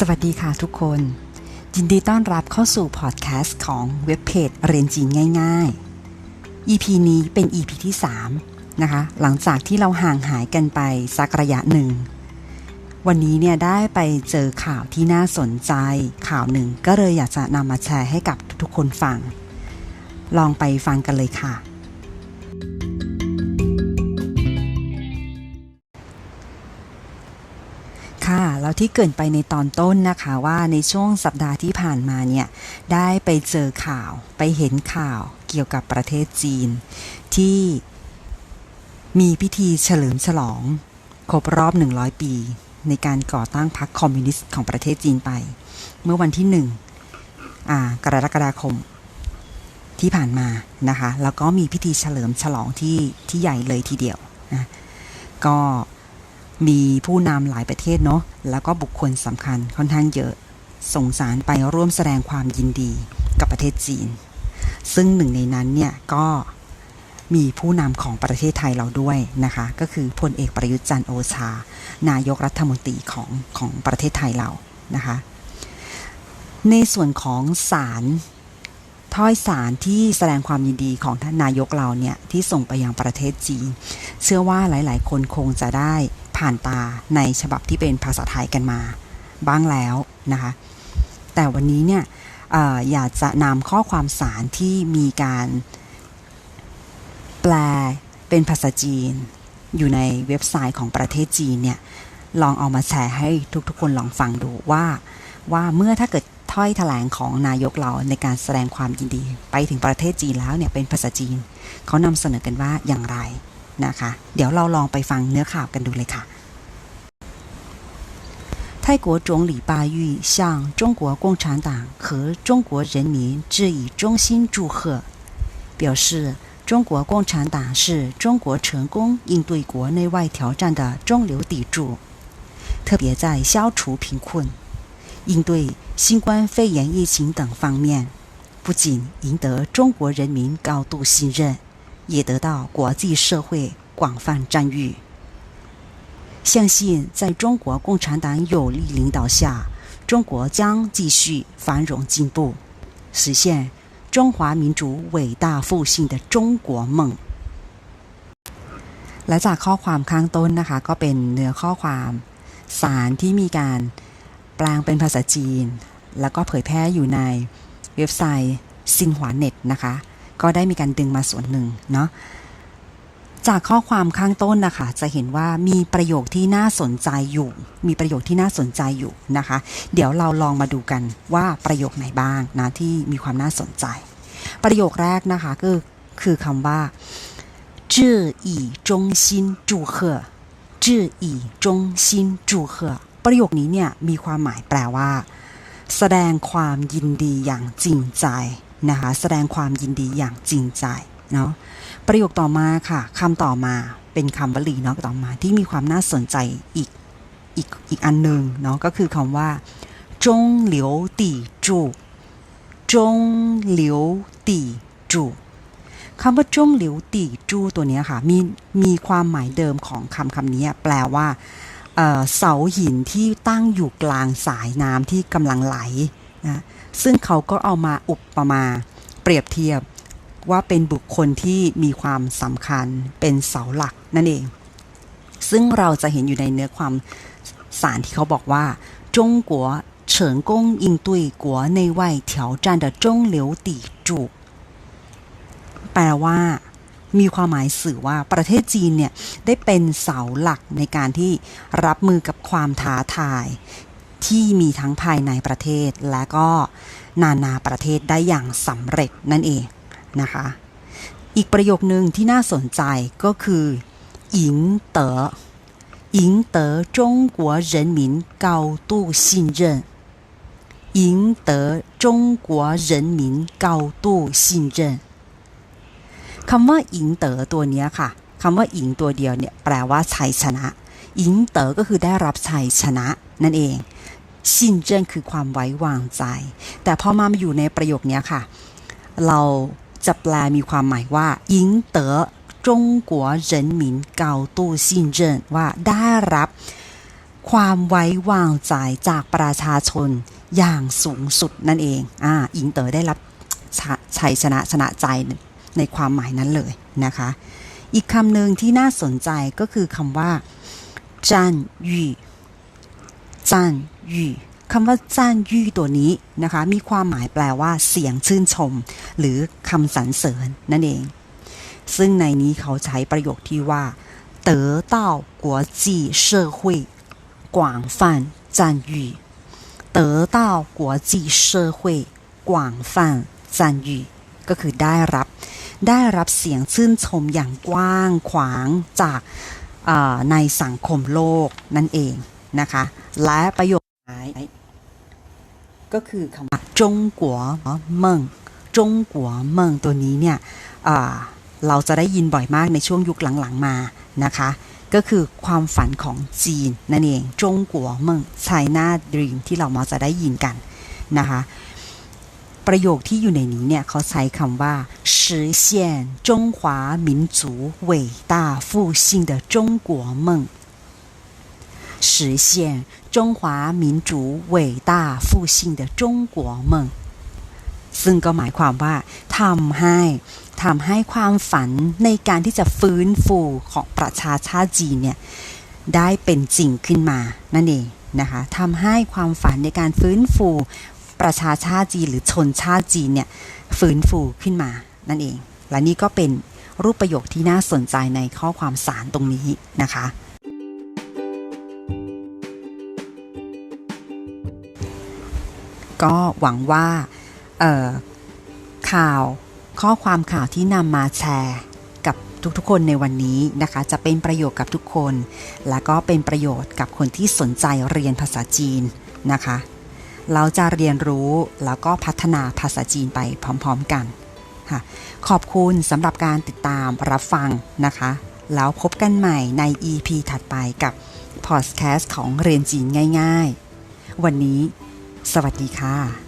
สวัสดีค่ะทุกคน ยินดีต้อนรับเข้าสู่พอดแคสต์ของเว็บเพจเรียนจีนง่าย ๆ EP นี้เป็น EP ที่ 3 นะคะ หลังจากที่เราห่างหายกันไปสักระยะหนึ่ง วันนี้เนี่ยได้ไปเจอข่าวที่น่าสนใจข่าวหนึ่งก็เลยอยากจะนำมาแชร์ให้กับทุกคนฟัง ลองไปฟังกันเลยค่ะ แล้วที่เกินไปในตอนต้นนะคะว่าในช่วงสัปดาห์ที่ผ่านมาเนี่ยได้ไปเจอข่าวไปเห็นข่าวเกี่ยวกับประเทศจีน ที่มีพิธีเฉลิมฉลองครบรอบ 100 ปี ในการก่อตั้งพรรคคอมมิวนิสต์ของประเทศจีนไป เมื่อวันที่1อ่ากรกฎาคมที่ผ่านมานะคะ แล้วก็มีพิธีเฉลิมฉลองที่ที่ใหญ่เลยทีเดียวนะก็ มีผู้นำหลายประเทศเนาะแล้วก็บุคคลสำคัญค่อนข้างเยอะ ส่งสารไปร่วมแสดงความยินดีกับประเทศจีน ซึ่งหนึ่งในนั้นเนี่ยก็มีผู้นำของประเทศไทยเราด้วยนะคะ ก็คือพลเอกประยุทธ์จันทร์โอชา นายกรัฐมนตรีของของประเทศไทยเรานะคะ ในส่วนของสารถ้อยสารที่แสดงความยินดีของท่านนายกเราเนี่ยที่ส่งไปยังประเทศจีน เชื่อว่าหลาย ๆ คนคงจะได้ ผ่านตาในฉบับที่เป็นภาษาไทยกันมาบ้างแล้วนะคะ แต่วันนี้เนี่ยออยากจะนำข้อความสารที่มีการแปลเป็นภาษาจีน อยู่ในเว็บไซต์ของประเทศจีนเนี่ยลองเอามาแชร์ให้ทุกๆ คนลองฟังดูว่าว่าเมื่อถ้าเกิดถ้อยแถลงของนายกเราในการแสดงความยินดี ไปถึงประเทศจีนแล้วเนี่ยเป็นภาษาจีน เขานำเสนอกันว่าอย่างไร นะคะ เดี๋ยวเราลองไปฟังเนื้อข่าวกันดูเลยค่ะ 泰国总理巴育向中国共产党和中国人民致以衷心祝贺，表示中国共产党是中国成功应对国内外挑战的中流砥柱，特别在消除贫困、应对新冠肺炎疫情等方面，不仅赢得中国人民高度信任， 也得到国际社会广泛赞誉。相信在中国共产党有力领导下，中国将继续繁荣进步，实现中华民族伟大复兴的中国梦。และจากข้อความข้างต้นนะคะ ก็เป็นเนื้อข้อความสารที่มีการแปลงเป็นภาษาจีน แล้วก็เผยแพร่อยู่ในเว็บไซต์ซินหวาเน็ตนะคะ ก็ได้มีการดึงมาส่วนหนึ่งเนาะ จากข้อความข้างต้นนะคะ จะเห็นว่ามีประโยคที่น่าสนใจอยู่ มีประโยคที่น่าสนใจอยู่นะคะ เดี๋ยวเราลองมาดูกันว่าประโยคไหนบ้างนะที่มีความน่าสนใจ ประโยคแรกนะคะก็คือคำว่า致以衷心祝贺致以衷心祝贺ประโยคนี้เนี่ยมีความหมายแปลว่า แสดงความยินดีอย่างจริงใจ นะคะแสดงความยินดีอย่างจริงใจเนาะประโยคต่อมาค่ะคำต่อมาเป็นคำวลีเนาะต่อมาที่มีความน่าสนใจอีกอีกอีกอันหนึ่งเนาะก็คือคำว่าจงเหลียวตีจูจงเหลียวตีจูคำว่าจงเหลียวตีจูตัวนี้ค่ะมีมีความหมายเดิมของคำคำนี้แปลว่าเเสาหินที่ตั้งอยู่กลางสายน้ำที่กำลังไหล นะซึ่งเขาก็เอามาอุปมา เปรียบเทียบว่าเป็นบุคคลที่มีความสำคัญเป็นเสาหลักนั่นเอง ซึ่งเราจะเห็นอยู่ในเนื้อความสารที่เขาบอกว่าจงกัวเฉิงกงยิงตุ้ยกัวในวัยเถวจันเดจงเลียวตีจูแปลว่ามีความหมายสื่อว่าประเทศจีนเนี่ย ได้เป็นเสาหลักในการที่รับมือกับความท้าทาย ที่มีทั้งภายในประเทศและก็นานาประเทศได้อย่างสำเร็จนั่นเองนะคะ อีกประโยคนึงที่น่าสนใจก็คือ赢得赢得中国人民高度信任赢得中国人民高度信任คำว่าอิงเต๋อตัวนี้ค่ะคำว่าอิงตัวเดียวเนี่ยแปลว่าชัยชนะอิงเต๋อก็คือได้รับชัยชนะนั่นเอง 信任คือความไว้วางใจ แต่พอมามาอยู่ในประโยคนี้ค่ะ เราจะแปลมีความหมายว่า赢得中国人民高度信任ว่าได้รับ ความไว้วางใจจากประชาชนอย่างสูงสุดนั่นเอง อ่า อิงเต๋อได้รับชะชัยชนะชนะใจในความหมายนั้นเลยนะคะ อีกคำหนึ่งที่น่าสนใจก็คือคำว่าจันยี่จัน ยี่คำว่าจันยี่ตัวนี้นะคะ มีความหมายแปลว่าเสียงชื่นชม หรือคำสรรเสริญนั่นเอง ซึ่งในนี้เขาใช้ประโยคที่ว่า得到国际社会广泛赞誉得到国际社会广泛赞誉ก็คือได้รับ ได้รับเสียงชื่นชมอย่างกว้างขวางจากอ่าในสังคมโลกนั่นเองนะคะ และประโยคสุดท้าย ก็คือคำว่าจงกัวเมิงจงกัวเมิงตัวนี้เนี่ยอ่าเราจะได้ยินบ่อยมากในช่วงยุคหลังๆมานะคะ ก็คือความฝันของจีนนั่นเอง จงกัวเมิง China Dream ที่เรามักจะได้ยินกันนะคะ ประโยคที่อยู่ในนี้เนี่ยเขาใช้คำว่า实现中华民族伟大复兴的中国梦 实现中华民族伟大复兴的中国梦ซึ่งก็หมายความว่าทำให้ทำให้ความฝันในการที่จะฟื้นฟูของประชาชาติจีนเนี่ยได้เป็นจริงขึ้นมานั่นเองนะคะทำให้ความฝันในการฟื้นฟู ประชาชาติจีนหรือชนชาติจีนเนี่ยฟื้นฟูขึ้นมานั่นเอง และนี่ก็เป็นรูปประโยคที่น่าสนใจในข้อความสารตรงนี้นะคะ ก็หวังว่าข่าวข้อความข่าวที่นำมาแชร์กับทุกๆคนในวันนี้นะคะ จะเป็นประโยชน์กับทุกคน และก็เป็นประโยชน์กับคนที่สนใจเรียนภาษาจีนนะคะ เราจะเรียนรู้แล้วก็พัฒนาภาษาจีนไปพร้อมๆกันค่ะขอบคุณสำหรับการติดตามรับฟังนะคะ แล้วพบกันใหม่ใน EP ถัดไปกับพอดแคสต์ของเรียนจีนง่าย ๆ วันนี้ สวัสดีค่ะ